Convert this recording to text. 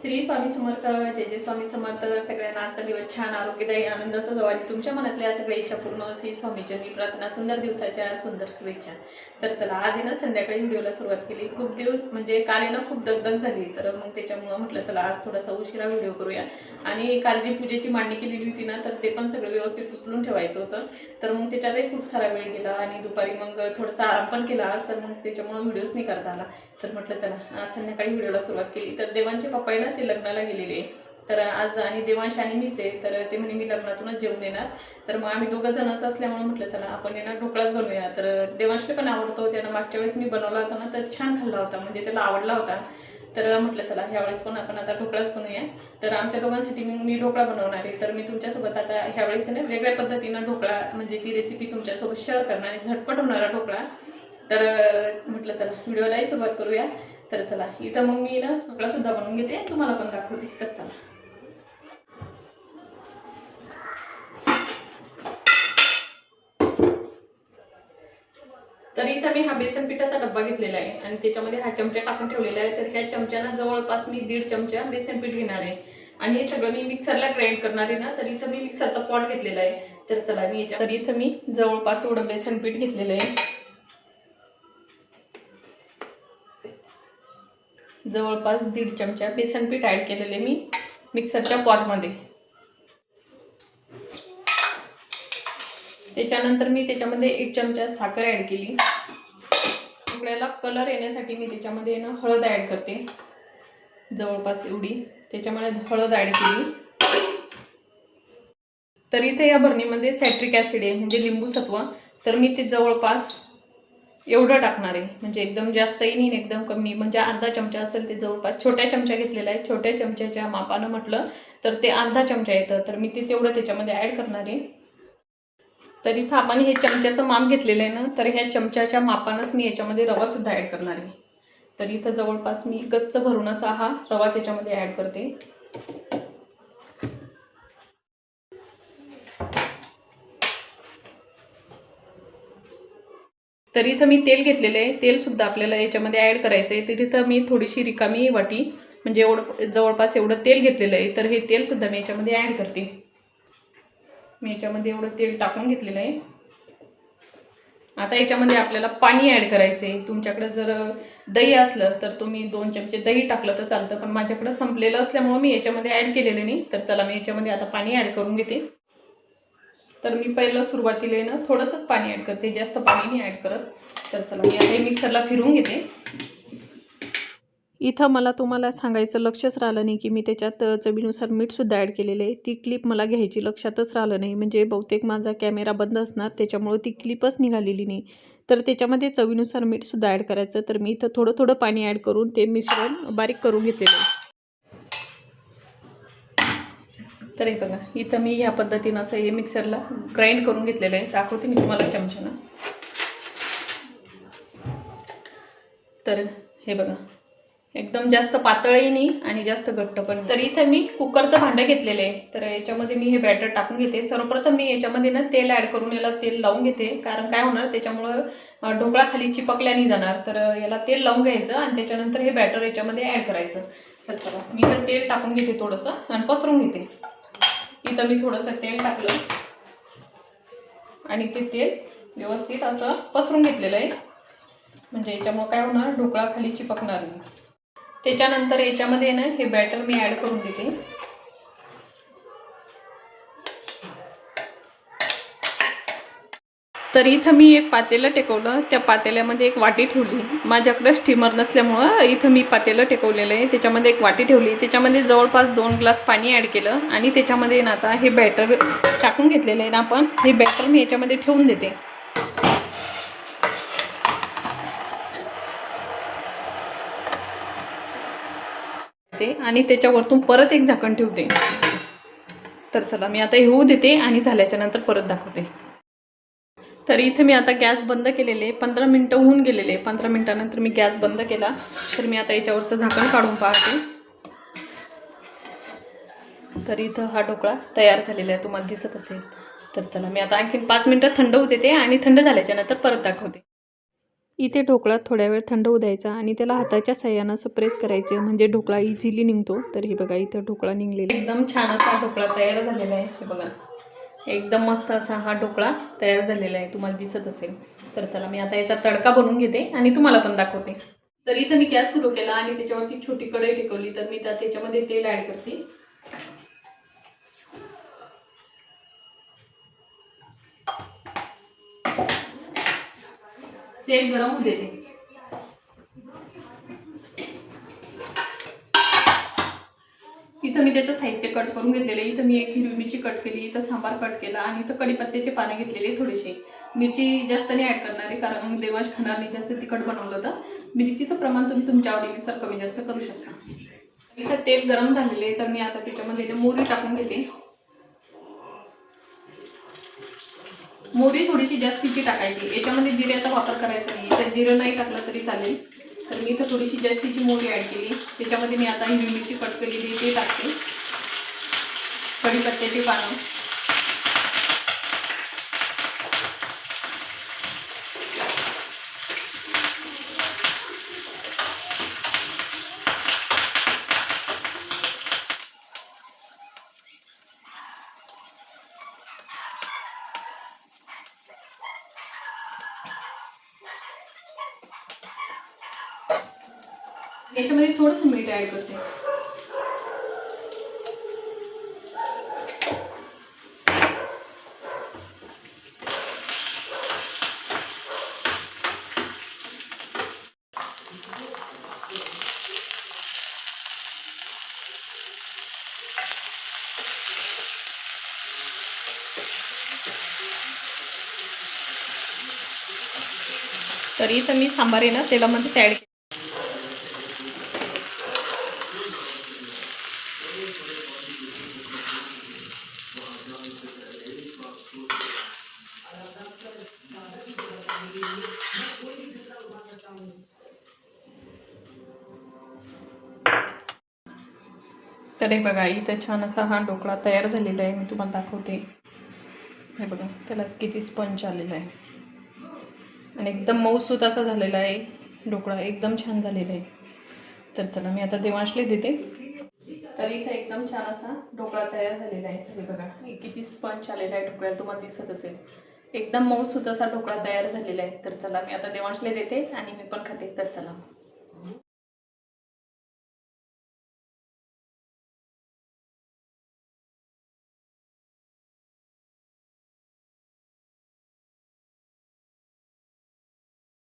श्री स्वामी समर्थ जय जय स्वामी समर्थ. सगळ्यांना आजचा दिवस छान आरोग्यदायी आनंदाचा जवळ तुमच्या मनातल्या सगळ्या इच्छा पूर्ण श्री स्वामीचरणी प्रार्थना सुंदर दिवसाच्या सुंदर शुभेच्छा. तर चला आज ना संध्याकाळी व्हिडिओला सुरुवात केली. खूप दिवस म्हणजे काल ना खूप दगदग झाली. तर मग त्याच्यामुळं म्हटलं चला आज थोडासा उशिरा व्हिडिओ करूया. आणि काल जी पूजेची मांडणी केलेली होती ना तर ते पण सगळं व्यवस्थित उचलून ठेवायचं होतं. तर मग त्याच्यातही खूप सारा वेळ गेला आणि दुपारी मग थोडासा आराम पण केला आज. तर मग त्याच्यामुळं व्हिडिओच नाही करता आला. तर म्हटलं चला आज संध्याकाळी व्हिडिओला सुरुवात केली. तर देवांचे पप्पा आहे ना ते लग्नाला गेलेले तर आज आणि देवांश आणि मीच आहे. तर ते म्हणे मी लग्नातूनच जेवून येणार तर मग आम्ही दोघं जणच असल्यामुळे म्हटलं चला आपण येणार ढोकळाच बनवूया. तर देवांशला पण आवडतो. त्यानं मागच्या वेळेस मी बनवला होता ना तर छान खाल्ला होता. म्हणजे त्याला आवडला होता. तर म्हटलं चला ह्यावेळेस पण आपण आता ढोकळाच बनवूया. तर आमच्या दोघांसाठी मी मी ढोकळा बनवणार आहे. तर मी तुमच्यासोबत आता ह्यावेळेस ना वेगळ्या पद्धतीनं ढोकळा म्हणजे ती रेसिपी तुमच्यासोबत शेअर करणार आणि झटपट होणारा ढोकळा. तर म्हटलं चला व्हिडिओलाही सुरुवात करूया. तर चला इथं मग मी ना ढोकळा सुद्धा बनवून घेते तुम्हाला पण दाखवते. तर चला. तर इथं मी हा बेसन पिठाचा डब्बा घेतलेला आहे आणि त्याच्यामध्ये हा चमचा टाकून ठेवलेला आहे. तर ह्या चमच्यानं जवळपास मी दीड चमचा बेसन पीठ घेणार आहे. आणि हे सगळं मी मिक्सरला ग्राइंड करणार आहे ना तर इथं मी मिक्सरचा पॉट घेतलेला आहे. तर चला मी याच्या तर इथं मी जवळपास एवढं बेसन पीठ घेतलेलं आहे. जवळपास दीड चमचा बेसन पीठ ॲड केलेले मी मिक्सरच्या पॉटमध्ये त्याच्यानंतर मी त्याच्यामध्ये एक चमचा साखर ॲड केली. उकड्याला कलर येण्यासाठी मी त्याच्यामध्ये ना हळद ॲड करते. जवळपास एवढी. त्याच्यामुळे हळद ॲड केली. तर इथे या भरणीमध्ये सॅट्रिक ॲसिड आहे म्हणजे लिंबू सत्व. तर मी ते जवळपास एवढं टाकणार आहे. म्हणजे एकदम जास्तही नाही एकदम कमी. म्हणजे अर्धा चमचा असेल ते जवळपास छोट्या चमचा घेतलेला आहे छोट्या चमच्याच्या मापानं म्हटलं तर ते अर्धा चमचा येतं. तर मी ते तेवढं त्याच्यामध्ये ॲड करणार आहे. तर इथं आपण हे चमच्याचं माप घेतलेलं आहे ना तर ह्या चमच्याच्या मापानंच मी याच्यामध्ये रवासुद्धा ॲड करणार आहे. तर इथं जवळपास मी गच्च भरून असा हा रवा त्याच्यामध्ये ॲड करते. तर इथं मी तेल घेतलेलं आहे. तेलसुद्धा आपल्याला याच्यामध्ये ॲड करायचं आहे तर इथं मी थोडीशी रिकामी वाटी म्हणजे एवढं जवळपास एवढं तेल घेतलेलं आहे. तर हे तेलसुद्धा मी याच्यामध्ये ॲड करते. मी याच्यामध्ये एवढं तेल टाकून घेतलेलं आहे. आता याच्यामध्ये आपल्याला पाणी ॲड करायचं आहे तुमच्याकडं जर दही असलं तर तुम्ही दोन चमचे दही टाकलं तर चालतं. पण माझ्याकडं संपलेलं असल्यामुळं मी याच्यामध्ये ॲड केलेलं नाही. तर चला मी याच्यामध्ये आता पाणी ॲड करून घेते. तर मी पहिलं सुरुवातीला ना थोडंसंच पाणी ॲड करते जास्त पाणी नाही ॲड करत. तर चला मी आता मिक्सरला फिरून घेते. इथं मला तुम्हाला सांगायचं लक्षच राहिलं नाही की मी त्याच्यात चवीनुसार मीठसुद्धा ॲड केलेलं आहे. ती क्लिप मला घ्यायची लक्षातच राहिलं नाही. म्हणजे बहुतेक माझा कॅमेरा बंद असणार त्याच्यामुळं ती क्लिपच निघालेली नाही. तर त्याच्यामध्ये चवीनुसार मीठसुद्धा ॲड करायचं. तर मी इथं थोडं थोडं पाणी ॲड करून ते मिश्रण बारीक करून घेतलेलं आहे. तर हे बघा इथं मी ह्या पद्धतीनं असं हे मिक्सरला ग्राइंड करून घेतलेलं आहे. दाखवते मी तुम्हाला चमच्यानं. तर हे बघा एकदम जास्त पातळही नाही आणि जास्त घट्ट पण तर इथं मी कुकरचं भांडं घेतलेलं आहे. तर याच्यामध्ये मी हे बॅटर टाकून घेते. सर्वप्रथम मी याच्यामध्ये ना तेल ॲड करून याला तेल लावून घेते. कारण काय होणार त्याच्यामुळं ढोकळा खाली चिपकल्या नाही जाणार. तर याला तेल लावून घ्यायचं आणि त्याच्यानंतर हे बॅटर याच्यामध्ये ॲड करायचं. तर मी तर तेल टाकून घेते थोडंसं आणि पसरून घेते. इथं मी थोडंसं तेल टाकलं. आणि ते तेल व्यवस्थित असं पसरून घेतलेलं आहे. म्हणजे याच्यामुळं काय होणार? ढोकळा खाली चिपकणार नाही. त्याच्यानंतर याच्यामध्ये ना हे बॅटर मी ॲड करून देते. तर इथं मी एक पातेलं टेकवलं. त्या पातेल्यामध्ये एक वाटी ठेवली. माझ्याकडं स्टीमर नसल्यामुळं इथं मी पातेलं टेकवलेलं आहे. त्याच्यामध्ये एक वाटी ठेवली. त्याच्यामध्ये जवळपास दोन ग्लास पाणी ॲड केलं आणि त्याच्यामध्ये ना आता हे बॅटर टाकून घेतलेलं आहे ना आपण हे बॅटर मी याच्यामध्ये ठेवून देते. आणि त्याच्यावरतून परत एक झाकण ठेवते. तर चला मी आता हे होऊ देते आणि झाल्याच्यानंतर परत दाखवते. तर इथे मी आता गॅस बंद केलेले पंधरा मिनटं होऊन गेलेले. पंधरा मिनटानंतर मी गॅस बंद केला. तर मी आता याच्यावरचं झाकण काढून पाहते. तर इथं हा ढोकळा तयार झालेला आहे. तुम्हाला दिसत असेल. तर चला मी आता आणखीन पाच मिनटं थंड होऊ देते आणि थंड झाल्याच्यानंतर परत दाखवते. इथे ढोकळा थोड्या वेळ थंड होऊ द्यायचा आणि त्याला हाताच्या सहाय्यानं असं प्रेस करायचं. म्हणजे ढोकळा इझिली निघतो. तर हे बघा इथं ढोकळा निघलेला एकदम छान असा ढोकळा तयार झालेला आहे. हे बघा. एकदम मस्त असा हा ढोकळा तयार झालेला आहे. तुम्हाला दिसत असेल. तर चला मी आता याचा तडका बनवून घेते आणि तुम्हाला पण दाखवते. तर इथं मी गॅस सुरू केला आणि त्याच्यावरती छोटी कढई टिकवली. तर मी त्याच्यामध्ये तेल ॲड करते. तेल गरम होऊ देते. इथं मी त्याचं साहित्य कट करून घेतलेलं आहे. इथं मी एक हिरवी मिरची कट केली इथं सांबार कट केला आणि इथं कडीपत्त्याचे पानं घेतलेले थोडेसे. मिरची जास्त नाही ॲड करणार आहे कारण देवाश खाणार नाही जास्त तिखट बनवलं तर मिरचीचं प्रमाण तुम्ही तुमच्या आवडीनुसार कमी जास्त करू शकता. इथं तेल गरम झालेलं आहे तर मी आता त्याच्यामध्ये मोरी टाकून घेते. मोहरी थोडीशी जास्तीची टाकायची. याच्यामध्ये जिऱ्याचा वापर करायचा नाही. तर जिरं नाही टाकलं तरी चालेल. तर मी इथं थोडीशी जास्तीची मोहरी ॲड केली. त्याच्यामध्ये मी आता ही मिरची कट केलेली ते टाकते. कढीपत्त्याची पानं. याच्यामध्ये थोडंसं मीठ ॲड करते. तरी तर मी सांबार आहे ना तेलामध्येच ॲड तर हे बघा इथं छान असा हा ढोकळा तयार झालेला आहे मी तुम्हाला दाखवते. हे बघा त्याला किती स्पंच आलेला आहे. आणि एकदम मऊसूत असा झालेला आहे ढोकळा एकदम छान झालेला आहे. तर चला मी आता देवांशले देते. तर इथं एकदम छान असा ढोकळा तयार झालेला आहे. हे बघा हे किती स्पंच आलेला आहे ढोकळ्याला तुम्हाला दिसत असेल. एकदम मऊसूत असा ढोकळा तयार झालेला आहे. तर चला मी आता देवांशले देते आणि मी पण खाते. तर चला.